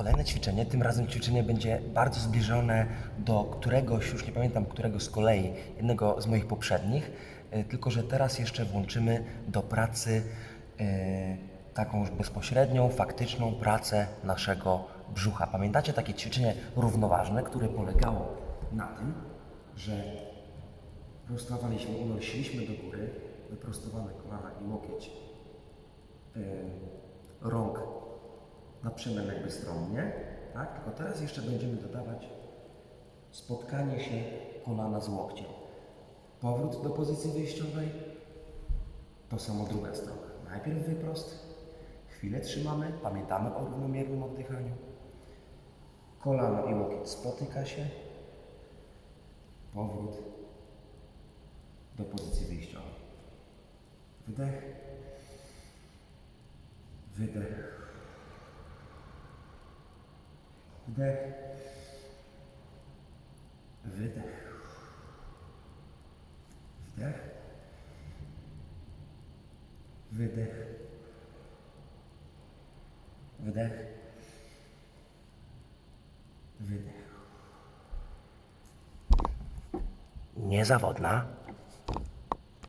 Kolejne ćwiczenie, tym razem ćwiczenie będzie bardzo zbliżone do któregoś, już nie pamiętam którego z kolei, jednego z moich poprzednich, e, tylko że teraz jeszcze włączymy do pracy e, taką już bezpośrednią, faktyczną pracę naszego brzucha. Pamiętacie takie ćwiczenie równoważne, które polegało na tym, że prostowaliśmy, unosiliśmy do góry, wyprostowane kolana i łokieć e, rąk na jakby stronnie, tak? Tylko teraz jeszcze będziemy dodawać spotkanie się kolana z łokciem. Powrót do pozycji wyjściowej, to samo druga strona. Najpierw wyprost, chwilę trzymamy, pamiętamy o równomiernym oddychaniu. Kolano i łokieć spotyka się, powrót do pozycji wyjściowej. Wdech, wydech. Wdech. Wydech. Wdech. Wydech. Wdech. Wydech. Niezawodna.